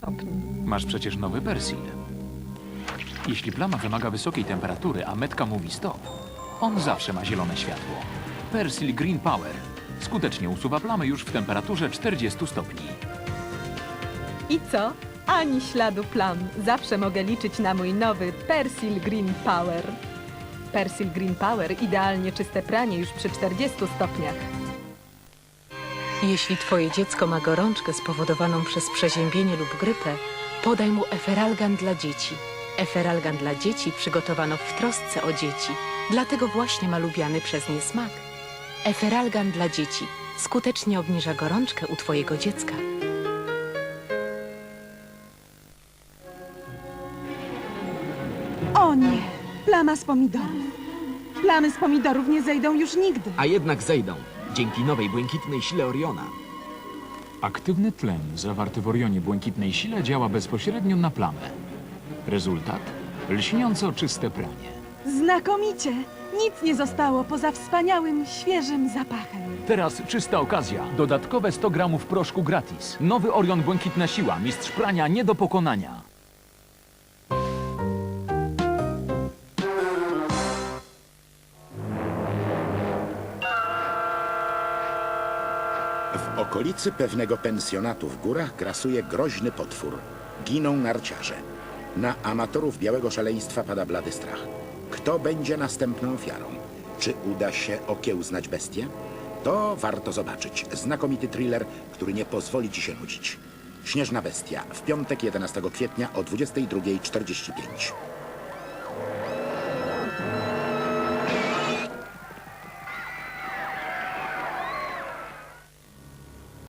stopni. Masz przecież nowy Persil. Jeśli plama wymaga wysokiej temperatury, a metka mówi stop, on zawsze ma zielone światło. Persil Green Power skutecznie usuwa plamy już w temperaturze 40 stopni. I co? Ani śladu plam. Zawsze mogę liczyć na mój nowy Persil Green Power. Persil Green Power idealnie czyste pranie już przy 40 stopniach. Jeśli twoje dziecko ma gorączkę spowodowaną przez przeziębienie lub grypę, podaj mu eferalgan dla dzieci. Eferalgan dla dzieci przygotowano w trosce o dzieci. Dlatego właśnie ma lubiany przez nie smak. Eferalgan dla dzieci skutecznie obniża gorączkę u twojego dziecka. O nie, plama z pomidorów. Plamy z pomidorów nie zejdą już nigdy. A jednak zejdą, dzięki nowej błękitnej sile Oriona. Aktywny tlen zawarty w Orionie błękitnej sile działa bezpośrednio na plamę. Rezultat? Lśniąco czyste pranie. Znakomicie. Nic nie zostało poza wspaniałym, świeżym zapachem. Teraz czysta okazja. Dodatkowe 100 gramów proszku gratis. Nowy Orion Błękitna Siła. Mistrz prania nie do pokonania. W okolicy pewnego pensjonatu w górach grasuje groźny potwór. Giną narciarze. Na amatorów białego szaleństwa pada blady strach. Kto będzie następną ofiarą? Czy uda się okiełznać bestię? To warto zobaczyć. Znakomity thriller, który nie pozwoli ci się nudzić. Śnieżna bestia w piątek 11 kwietnia o 22.45.